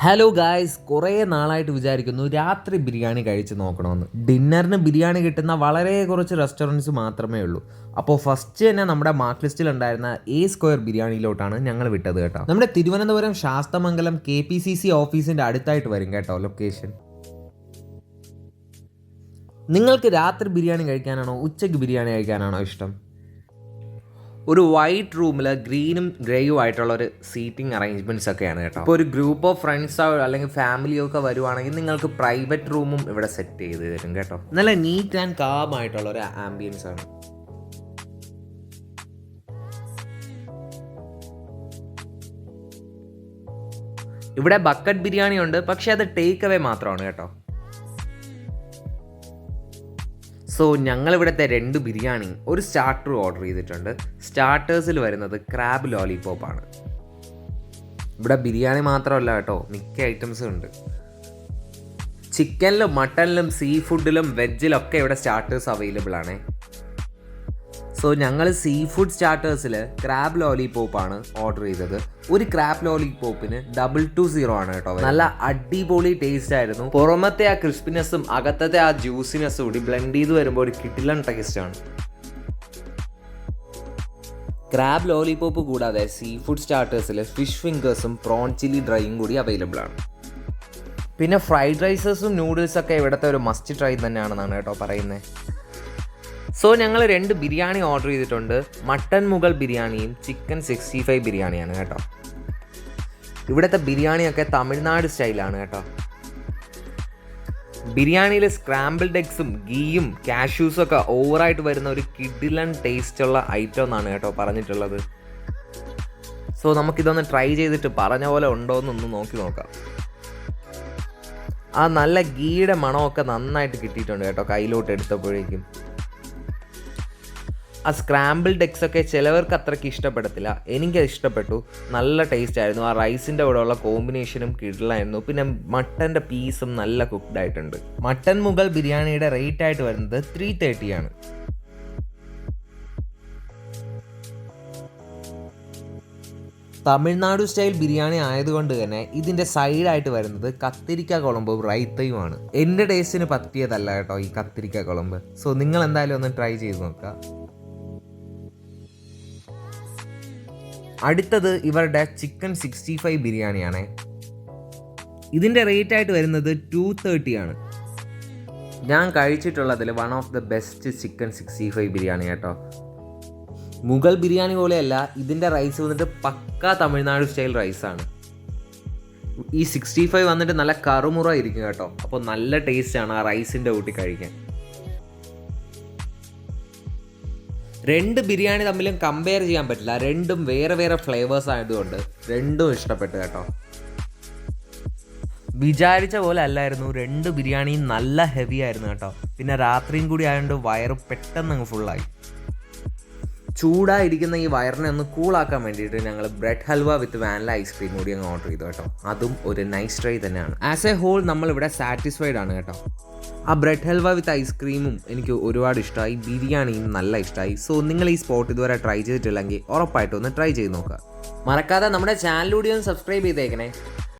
Hello guys കുറേ നാളായിട്ട് വിചാരിക്കുന്നു രാത്രി ബിരിയാണി കഴിച്ച് നോക്കണമെന്ന്. ഡിന്നറിന് ബിരിയാണി കിട്ടുന്ന വളരെ കുറച്ച് റെസ്റ്റോറന്റ്സ് മാത്രമേ ഉള്ളൂ. അപ്പോൾ ഫസ്റ്റ് തന്നെ നമ്മുടെ മാർക്ക് ലിസ്റ്റിൽ ഉണ്ടായിരുന്ന എ സ്ക്വയർ ബിരിയാണിയിലോട്ടാണ് ഞങ്ങൾ വിട്ടത് കേട്ടോ. നമ്മുടെ Thiruvananthapuram Sasthamangalam K P C C ഓഫീസിന്റെ അടുത്തായിട്ട് വരും കേട്ടോ ലൊക്കേഷൻ നിങ്ങൾക്ക് രാത്രി ബിരിയാണി കഴിക്കാനാണോ ഉച്ചയ്ക്ക് ബിരിയാണി കഴിക്കാനാണോ ഇഷ്ടം? ഒരു വൈറ്റ് റൂമിൽ ഗ്രീനും ഗ്രേയും ആയിട്ടുള്ള ഒരു സീറ്റിംഗ് അറേഞ്ച്മെന്റ്സ് ഒക്കെയാണ് കേട്ടോ. ഇപ്പോൾ ഒരു ഗ്രൂപ്പ് ഓഫ് ഫ്രണ്ട്സോ അല്ലെങ്കിൽ ഫാമിലിയോ ഒക്കെ വരുവാണെങ്കിൽ നിങ്ങൾക്ക് പ്രൈവറ്റ് റൂമും ഇവിടെ സെറ്റ് ചെയ്ത് തരും കേട്ടോ. നല്ല നീറ്റ് ആൻഡ് കാം ആയിട്ടുള്ള ഒരു ആംബിയൻസ് ആണ്. ഇവിടെ ബക്കറ്റ് ബിരിയാണി ഉണ്ട് പക്ഷെ അത് ടേക്ക് അവേ മാത്രമാണ് കേട്ടോ. സോ ഞങ്ങളിവിടുത്തെ രണ്ട് ബിരിയാണി ഒരു സ്റ്റാർട്ടർ ഓർഡർ ചെയ്തിട്ടുണ്ട്. സ്റ്റാർട്ടേഴ്സിൽ വരുന്നത് ക്രാബ് ലോലിപോപ്പാണ് ഇവിടെ ബിരിയാണി മാത്രമല്ല കേട്ടോ മിക്ക ഐറ്റംസും ഉണ്ട്. ചിക്കനിലും മട്ടനിലും സീ ഫുഡിലും വെജിലൊക്കെ ഇവിടെ സ്റ്റാർട്ടേഴ്സ് അവൈലബിൾ ആണ്. സോ ഞങ്ങൾ സീ ഫുഡ് സ്റ്റാർട്ടേഴ്സിൽ ക്രാബ് ലോലിപോപ്പ് ആണ് ഓർഡർ ചെയ്തത്. ഒരു ക്രാബ് ലോലിപോപ്പിന് ഡബിൾ ടു സീറോ ആണ് കേട്ടോ നല്ല അടിപൊളി ടേസ്റ്റ് ആയിരുന്നു. പുറമത്തെ ആ ക്രിസ്പിനെസ്സും അകത്തത്തെ ആ ജ്യൂസിനെസ്സും കൂടി ബ്ലെൻഡ് ചെയ്ത് വരുമ്പോൾ ഒരു കിട്ടിലൻ ടേസ്റ്റ് ആണ്. ക്രാബ് ലോലിപോപ്പ് കൂടാതെ സീ ഫുഡ് സ്റ്റാർട്ടേഴ്സിൽ ഫിഷ് ഫിംഗേഴ്സും പ്രോൺ ചില്ലി ഡ്രൈയും കൂടി അവൈലബിൾ ആണ്. പിന്നെ ഫ്രൈഡ് റൈസസും നൂഡിൽസൊക്കെ ഇവിടുത്തെ ഒരു മസ്റ്റ് ട്രൈ തന്നെയാണെന്നാണ് കേട്ടോ പറയുന്നത് സോ ഞങ്ങൾ രണ്ട് ബിരിയാണി ഓർഡർ ചെയ്തിട്ടുണ്ട്. മട്ടൻ മുഗൾ ബിരിയാണിയും ചിക്കൻ സിക്സ്റ്റി ഫൈവ് ബിരിയാണിയാണ് കേട്ടോ. ഇവിടുത്തെ ബിരിയാണിയൊക്കെ തമിഴ്നാട് സ്റ്റൈലാണ് കേട്ടോ. ബിരിയാണിയിൽ സ്ക്രാമ്പിൾഡ് എഗ്സും ഗീയും കാഷ്യൂസും ഒക്കെ ഓവറായിട്ട് വരുന്ന ഒരു കിഡിലൺ ടേസ്റ്റ് ഉള്ള ഐറ്റം എന്നാണ് കേട്ടോ പറഞ്ഞിട്ടുള്ളത്. സോ നമുക്കിതൊന്ന് ട്രൈ ചെയ്തിട്ട് പറഞ്ഞ പോലെ ഉണ്ടോ എന്നൊന്ന് നോക്കി നോക്കാം. ആ നല്ല ഗീയുടെ മണമൊക്കെ നന്നായിട്ട് കിട്ടിയിട്ടുണ്ട് കേട്ടോ കയ്യിലോട്ട് എടുത്തപ്പോഴേക്കും. ആ സ്ക്രാമ്പിൾഡ് ഡെക്സ് ഒക്കെ ചിലവർക്ക് അത്രയ്ക്ക് ഇഷ്ടപ്പെടത്തില്ല. എനിക്ക് ഇഷ്ടപ്പെട്ടു. നല്ല ടേസ്റ്റ് ആയിരുന്നു. ആ റൈസിന്റെ കൂടെ ഉള്ള കോമ്പിനേഷനും കിടലായിരുന്നു. പിന്നെ മട്ടന്റെ പീസും നല്ല കുക്ക്ഡ് ആയിട്ടുണ്ട്. മട്ടൻ മുഗൾ ബിരിയാണിയുടെ റേറ്റ് ആയിട്ട് വരുന്നത് ത്രീ തേർട്ടി ആണ്. തമിഴ്നാടു സ്റ്റൈൽ ബിരിയാണി ആയതുകൊണ്ട് തന്നെ ഇതിന്റെ സൈഡായിട്ട് വരുന്നത് കത്തിരിക്ക കുളമ്പും റൈത്തയുമാണ് എന്റെ ടേസ്റ്റിന് പറ്റിയതല്ല കേട്ടോ ഈ കത്തിരിക്ക കുളമ്പ്. സോ നിങ്ങൾ എന്തായാലും ഒന്ന് ട്രൈ ചെയ്ത് നോക്കുക. അടുത്തത് ഇവരുടെ ചിക്കൻ സിക്സ്റ്റി ഫൈവ് ബിരിയാണിയാണ്. ഇതിന്റെ റേറ്റ് ആയിട്ട് വരുന്നത് ടു തേർട്ടി ആണ്. ഞാൻ കഴിച്ചിട്ടുള്ളതിൽ one of the best chicken sixty five biryani കേട്ടോ. മുഗൾ ബിരിയാണി പോലെയല്ല ഇതിന്റെ റൈസ് വന്നിട്ട് പക്ക തമിഴ്നാട് സ്റ്റൈൽ റൈസാണ് ഈ സിക്സ്റ്റി ഫൈവ് വന്നിട്ട് നല്ല കറുമുറ ഇരിക്കും കേട്ടോ. അപ്പോൾ നല്ല ടേസ്റ്റാണ് ആ റൈസിന്റെ കൂട്ടി കഴിക്കാൻ. രണ്ട് ബിരിയാണി തമ്മിലും കമ്പയർ ചെയ്യാൻ പറ്റില്ല. രണ്ടും വേറെ വേറെ ഫ്ലേവേഴ്സ് ആയതുകൊണ്ട് രണ്ടും ഇഷ്ടപ്പെട്ടു കേട്ടോ. വിചാരിച്ച പോലെ അല്ലായിരുന്നു. രണ്ട് ബിരിയാണിയും നല്ല ഹെവി ആയിരുന്നു കേട്ടോ. പിന്നെ രാത്രിയും കൂടി ആയതുകൊണ്ട് വയറ് പെട്ടെന്ന് അങ്ങ് ഫുള്ളായി ചൂടായിരിക്കുന്ന ഈ വയറിനെ ഒന്ന് കൂളാക്കാൻ വേണ്ടിയിട്ട് ഞങ്ങൾ bread halwa with vanilla ice cream കൂടി അങ്ങ് ഓർഡർ ചെയ്തു കേട്ടോ. അതും ഒരു നൈസ് ട്രൈ തന്നെയാണ്. ആസ് എ ഹോൾ നമ്മൾ ഇവിടെ സാറ്റിസ്ഫൈഡ് ആണ് കേട്ടോ. ആ ബ്രെഡ് ഹൽവ വിത്ത് ഐസ്ക്രീമും എനിക്ക് ഒരുപാട് ഇഷ്ടമായി ബിരിയാണിയും നല്ല ഇഷ്ടമായി സോ നിങ്ങൾ ഈ സ്പോട്ട് ഇതുവരെ ട്രൈ ചെയ്തിട്ടില്ലെങ്കിൽ ഉറപ്പായിട്ടും ഒന്ന് ട്രൈ ചെയ്ത് നോക്കുക. മറക്കാതെ നമ്മുടെ ചാനലിലൂടെ ഒന്ന് സബ്സ്ക്രൈബ് ചെയ്തേക്കണേ.